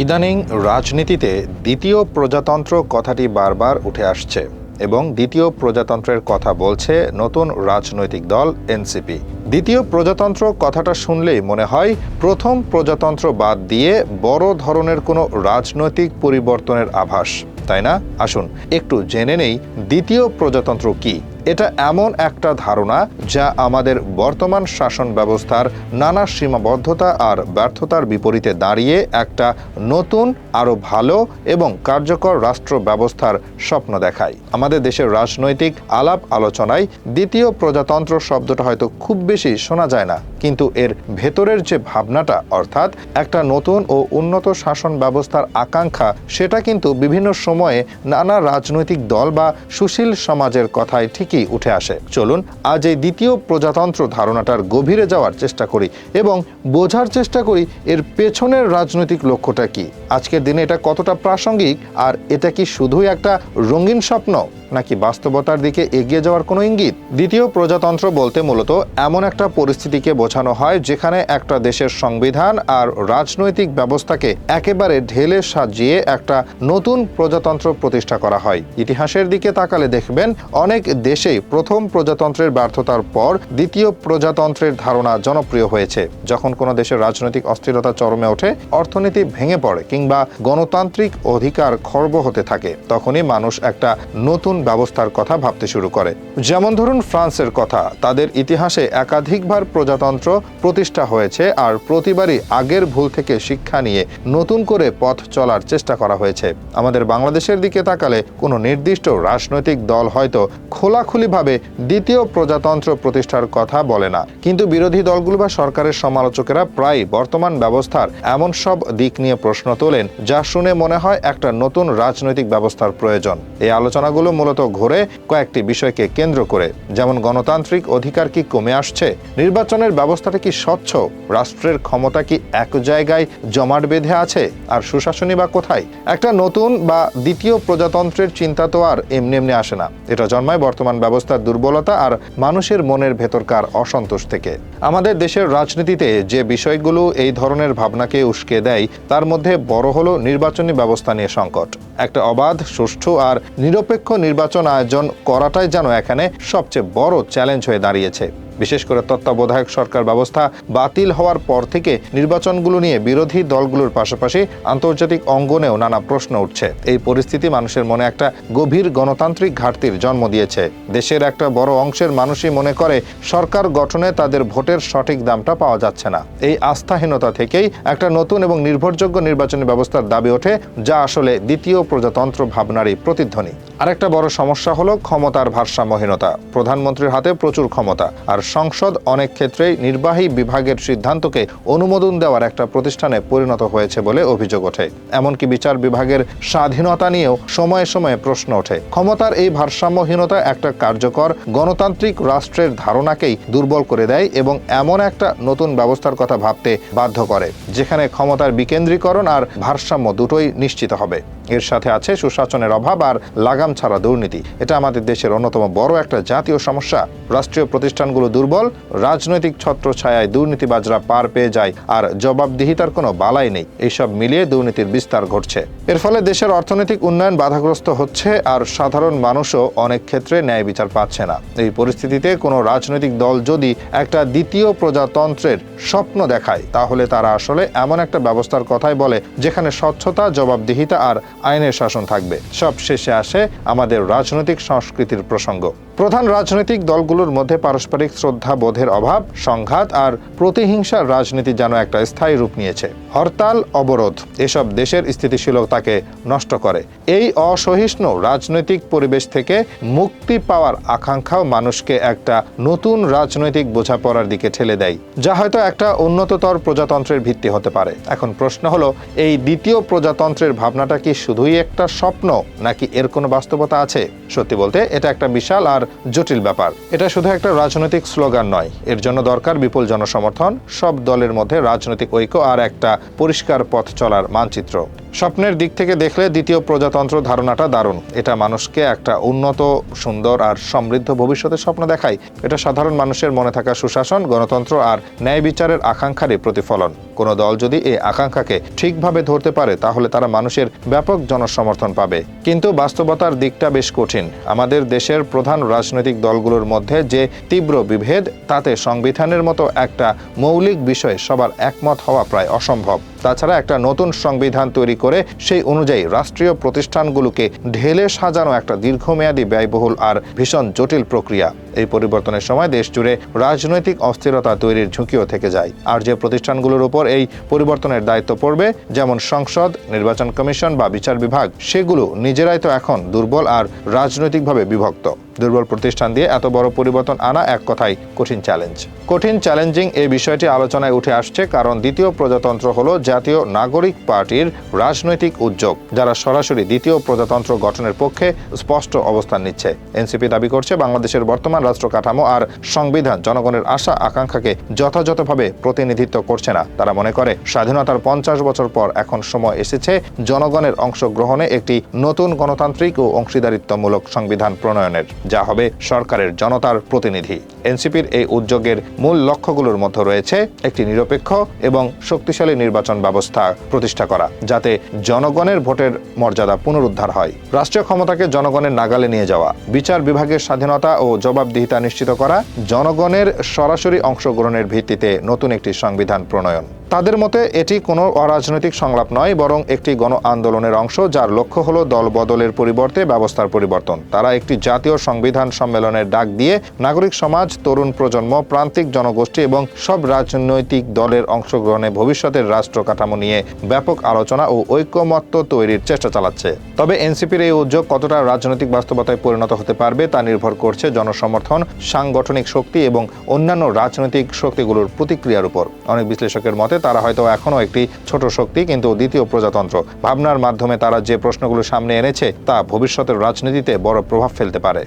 ইদানিং রাজনীতিতে দ্বিতীয় প্রজাতন্ত্র কথাটি বারবার উঠে আসছে এবং দ্বিতীয় প্রজাতন্ত্রের কথা বলছে নতুন রাজনৈতিক দল এনসিপি। দ্বিতীয় প্রজাতন্ত্র কথাটা শুনলেই মনে হয় প্রথম প্রজাতন্ত্র বাদ দিয়ে বড় ধরনের কোনো রাজনৈতিক পরিবর্তনের আভাস, তাই না? আসুন, একটু জেনে নেই দ্বিতীয় প্রজাতন্ত্র কি? এটা এমন একটা ধারণা যা আমাদের বর্তমান শাসন ব্যবস্থার নানা সীমাবদ্ধতা আর ব্যর্থতার বিপরীতে দাঁড়িয়ে একটা নতুন, আরও ভালো এবং কার্যকর রাষ্ট্র ব্যবস্থার স্বপ্ন দেখায়। আমাদের দেশের রাজনৈতিক আলাপ আলোচনায় দ্বিতীয় প্রজাতন্ত্র শব্দটা হয়তো খুব বেশি শোনা যায় না, কিন্তু এর ভেতরের যে ভাবনাটা, অর্থাৎ একটা নতুন ও উন্নত শাসন ব্যবস্থার আকাঙ্ক্ষা, সেটা কিন্তু বিভিন্ন সময়ে নানা রাজনৈতিক দল বা সুশীল সমাজের কথায় ঠিকই উঠে আসে। চলুন, আজ এই দ্বিতীয় প্রজাতন্ত্র ধারণাটার গভীরে যাওয়ার চেষ্টা করি এবং বোঝার চেষ্টা করি এর পেছনের রাজনৈতিক লক্ষ্যটা কি। আজকের দিনে এটা কতটা প্রাসঙ্গিক আর এটা কি শুধুই একটা রঙিন স্বপ্ন? নাকি বাস্তবতার দিকে এগিয়ে যাওয়ার কোনো ইঙ্গিত? দ্বিতীয় প্রজাতন্ত্র বলতে মূলত এমন একটা পরিস্থিতিকে বোঝানো হয় যেখানে একটা দেশের সংবিধান আর রাজনৈতিক ব্যবস্থাকে একেবারে ঢেলে সাজিয়ে একটা নতুন প্রজাতন্ত্র প্রতিষ্ঠা করা হয়। ইতিহাসের দিকে তাকালে দেখবেন অনেক দেশেই প্রথম প্রজাতন্ত্রের ব্যর্থতার পর দ্বিতীয় প্রজাতন্ত্রের ধারণা জনপ্রিয় হয়েছে। যখন কোনো দেশের রাজনৈতিক অস্থিরতা চরমে ওঠে, অর্থনীতি ভেঙে পড়ে কিংবা গণতান্ত্রিক অধিকার খর্ব হতে থাকে, তখনই মানুষ একটা নতুন ব্যবস্থার কথা ভাবতে শুরু করে। যেমন ধরুন ফ্রান্সের কথা, তাদের ইতিহাসে একাধিকবার প্রজাতন্ত্র প্রতিষ্ঠা হয়েছে আর প্রতিবারই আগের ভুল থেকে শিক্ষা নিয়ে নতুন করে পথ চলার চেষ্টা করা হয়েছে। আমাদের বাংলাদেশের দিকে তাকালে কোনো নির্দিষ্ট রাজনৈতিক দল হয়তো খোলাখুলিভাবে দ্বিতীয় প্রজাতন্ত্র প্রতিষ্ঠার কথা বলে না। কিন্তু বিরোধী দলগুলো বা সরকারের সমালোচকেরা প্রায় বর্তমান ব্যবস্থার এমন সব দিক নিয়ে প্রশ্ন তোলেন, যা শুনে মনে হয় একটা নতুন রাজনৈতিক ব্যবস্থার প্রয়োজন। এই আলোচনাগুলো মূলত ঘুরে কয়েকটি বিষয়কে কেন্দ্র করে। যেমন গণতান্ত্রিক অধিকার কি কমে আসছে? নির্বাচনের ব্যবস্থাটা কি স্বচ্ছ? রাষ্ট্রের ক্ষমতা কি এক জায়গায় জমাট বেঁধে আছে? আর সুশাসনই বা কোথায়? একটা নতুন বা দ্বিতীয় প্রজাতন্ত্রের চিন্তা তো আর এমনি এমনি আসে না। এটা জন্মায় বর্তমান ব্যবস্থার দুর্বলতা আর মানুষের মনের ভেতরকার অসন্তোষ থেকে। আমাদের দেশের রাজনীতিতে যে বিষয়গুলো এই ধরনের ভাবনাকে উস্কে দেয়, তার মধ্যে বড় হলো নির্বাচনী ব্যবস্থা নিয়ে সংকট। একটা অবাধ, সুষ্ঠু আর নিরপেক্ষ নির্বাচন আয়োজন করাটাই যেন এখানে সবচেয়ে বড় চ্যালেঞ্জ হয়ে দাঁড়িয়েছে। বিশেষ করে তত্ত্বাবধায়ক সরকার ব্যবস্থা বাতিল হওয়ার পর থেকে নির্বাচনগুলো নিয়ে বিরোধী দলগুলোর পাশাপাশি আন্তর্জাতিক অঙ্গনেও নানা প্রশ্ন উঠছে। এই পরিস্থিতি মানুষের মনে একটা গভীর গণতান্ত্রিক ঘাটতির জন্ম দিয়েছে। দেশের একটা বড় অংশের মানুষই মনে করে সরকার গঠনে তাদের ভোটের সঠিক দামটা পাওয়া যাচ্ছে না। এই আস্থাহীনতা থেকেই একটা নতুন এবং নির্ভরযোগ্য নির্বাচনী ব্যবস্থার দাবি ওঠে, যা আসলে দ্বিতীয় প্রজাতন্ত্র ভাবনারই প্রতিধ্বনি। আরেকটা বড় সমস্যা হলো ক্ষমতার ভারসাম্যহীনতা। প্রধানমন্ত্রীর হাতে প্রচুর ক্ষমতা, আর সংসদ অনেক ক্ষেত্রেই নির্বাহী বিভাগের সিদ্ধান্তকে অনুমোদন দেওয়ার একটা প্রতিষ্ঠানে পরিণত হয়েছে বলে অভিযোগ ওঠে। এমনকি বিচার বিভাগের স্বাধীনতা নিয়েও সময়ে সময়ে প্রশ্ন ওঠে। ক্ষমতার এই ভারসাম্যহীনতা একটা কার্যকর গণতান্ত্রিক রাষ্ট্রের ধারণাকেই দুর্বল করে দেয় এবং এমন একটা নতুন ব্যবস্থার কথা ভাবতে বাধ্য করে, যেখানে ক্ষমতার বিকেন্দ্রীকরণ আর ভারসাম্য দুটোই নিশ্চিত হবে। এর সাথে আছে সুশাসনের অভাব আর লাগাম ছাড়া দুর্নীতি। এটা আমাদের দেশের অন্যতম বড় একটা জাতীয় সমস্যা। রাষ্ট্রীয় প্রতিষ্ঠানগুলো দুর্বল, রাজনৈতিক ছত্র ছত্রছায়ায় দুর্নীতিবাজরা পার পেয়ে যায় আর জবাবদিহিতার কোনো বালাই নেই। এইসব মিলিয়ে দুর্নীতির বিস্তার ঘটছে। এর ফলে দেশের অর্থনৈতিক উন্নয়ন বাধাগ্রস্ত হচ্ছে আর সাধারণ মানুষও অনেক ক্ষেত্রে ন্যায় বিচার পাচ্ছে না। এই পরিস্থিতিতে কোনো রাজনৈতিক দল যদি একটা দ্বিতীয় প্রজাতন্ত্রের স্বপ্ন দেখায়, তাহলে তারা আসলে এমন একটা ব্যবস্থার কথাই বলে, যেখানে স্বচ্ছতা, জবাবদিহিতা আর আইনের শাসন থাকবে। সব শেষে আসে আমাদের রাজনৈতিক সংস্কৃতির প্রসঙ্গ। প্রধান রাজনৈতিক দলগুলোর মধ্যে পারস্পরিক শ্রদ্ধা বোধের অভাব, সংঘাত আর প্রতিহিংসার রাজনীতি যেন একটা স্থায়ী রূপ নিয়েছে। হরতাল, অবরোধ, এসব দেশের স্থিতিশীলতাকে নষ্ট করে। এই অসহিষ্ণু রাজনৈতিক পরিবেশ থেকে মুক্তি পাওয়ার আকাঙ্ক্ষাও মানুষকে একটা নতুন রাজনৈতিক বোঝাপড়ার দিকে ঠেলে দেয়, যা হয়তো একটা উন্নততর প্রজাতন্ত্রের ভিত্তি হতে পারে। এখন প্রশ্ন হলো, এই দ্বিতীয় প্রজাতন্ত্রের ভাবনাটা কি শুধুই একটা স্বপ্ন, নাকি এর কোনো বাস্তবতা আছে? সত্যি বলতে, এটা একটা বিশাল আর জটিল ব্যাপার। এটা শুধু একটা রাজনৈতিক স্লোগান নয়। এর জন্য দরকার বিপুল জনসমর্থন, সব দলের মধ্যে রাজনৈতিক ঐক্য আর একটা পরিষ্কার পথ চলার মানচিত্র। স্বপ্নের দিক থেকে দেখলে দ্বিতীয় প্রজাতন্ত্র ধারণাটা দারুণ। এটা মানুষকে একটা উন্নত, সুন্দর আর সমৃদ্ধ ভবিষ্যতের স্বপ্ন দেখায়। এটা সাধারণ মানুষের মনে থাকা সুশাসন, গণতন্ত্র আর ন্যায় বিচারের আকাঙ্ক্ষারই প্রতিফলন। কোনো দল যদি এই আকাঙ্ক্ষাকে ঠিকভাবে ধরতে পারে, তাহলে তারা মানুষের ব্যাপক জনসমর্থন পাবে। কিন্তু বাস্তবতার দিকটা বেশ কঠিন। আমাদের দেশের প্রধান রাজনৈতিক দলগুলোর মধ্যে যে তীব্র বিভেদ, তাতে সংবিধানের মতো একটা মৌলিক বিষয়ে সবার একমত হওয়া প্রায় অসম্ভব। তাছাড়া একটা নতুন সংবিধান তৈরি করে সেই অনুযায়ী রাষ্ট্রীয় প্রতিষ্ঠানগুলোকে ঢেলে সাজানো একটা দীর্ঘমেয়াদী ব্যয়বহুল আর ভীষণ জটিল প্রক্রিয়া। এই পরিবর্তনের সময় দেশ জুড়ে রাজনৈতিক অস্থিরতা তৈরির ঝুঁকিও থেকে যায়। আর যে প্রতিষ্ঠানগুলোর উপর এই পরিবর্তনের দায়িত্ব পড়বে, যেমন সংসদ, নির্বাচন কমিশন বা বিচার বিভাগ, সেগুলো নিজেরাই তো এখন দুর্বল আর রাজনৈতিকভাবে বিভক্ত। দুর্বল প্রতিষ্ঠান দিয়ে এত বড় পরিবর্তন আনা এক কথাই কঠিন চ্যালেঞ্জ। কঠিন চ্যালেঞ্জিং এই বিষয়টি আলোচনায় উঠে আসছে কারণ দ্বিতীয় প্রজাতন্ত্র হল জাতীয় নাগরিক পার্টির রাজনৈতিক উদ্যোগ, যারা সরাসরি দ্বিতীয় প্রজাতন্ত্র গঠনের পক্ষে স্পষ্ট অবস্থান নিচ্ছে। এনসিপি দাবি করছে, বাংলাদেশের বর্তমান রাষ্ট্র কাঠামো আর সংবিধান জনগণের আশা আকাঙ্ক্ষাকে যথাযথভাবে প্রতিনিধিত্ব করছে না। তারা মনে করে, স্বাধীনতার পঞ্চাশ বছর পর এখন সময় এসেছে জনগণের অংশগ্রহণে একটি নতুন গণতান্ত্রিক ও অংশীদারিত্বমূলক সংবিধান প্রণয়নের। যা হবে সরকারের জনতার প্রতিনিধি। এনসিপির এই উদ্যোগের মূল লক্ষ্যগুলোর মধ্যে রয়েছে একটি নিরপেক্ষ এবং শক্তিশালী নির্বাচন ব্যবস্থা প্রতিষ্ঠা করা, যাতে জনগণের ভোটের মর্যাদা পুনরুদ্ধার হয়। রাষ্ট্রীয় ক্ষমতাকে জনগণের নাগালে নিয়ে যাওয়া, বিচার বিভাগের স্বাধীনতা ও জবাবদিহিতা নিশ্চিত করা জনগণের সরাসরি অংশগ্রহণের ভিত্তিতে নতুন একটি সংবিধান প্রণয়ন। তাদের মতে এটি কোনো অরাজনৈতিক সংলাপ নয়, বরং একটি গণ আন্দোলনের অংশ, যার লক্ষ্য হলো দল বদলের পরিবর্তে ব্যবস্থার পরিবর্তন। তারা একটি জাতীয় সংবিধান সম্মেলনের ডাক দিয়ে নাগরিক সমাজ, তরুণ প্রজন্ম, প্রান্তিক জনগোষ্ঠী এবং সব রাজনৈতিক দলের অংশগ্রহণে ভবিষ্যতের রাষ্ট্র কাঠামো নিয়ে ব্যাপক আলোচনা ও ঐক্যমত্য তৈরির চেষ্টা চালাচ্ছে। তবে এনসিপির এই উদ্যোগ কতটা রাজনৈতিক বাস্তবতায় পরিণত হতে পারবে তা নির্ভর করছে জনসমর্থন, সাংগঠনিক শক্তি এবং অন্যান্য রাজনৈতিক শক্তিগুলোর প্রতিক্রিয়ার উপর। অনেক বিশ্লেষকের মতে তারা হয়তো এখনও একটি ছোট শক্তি, কিন্তু দ্বিতীয় প্রজাতন্ত্র। ভাবনার মাধ্যমে তারা যে প্রশ্নগুলো সামনে এনেছে, তা ভবিষ্যতের রাজনীতিতে বড় প্রভাব ফেলতে পারে।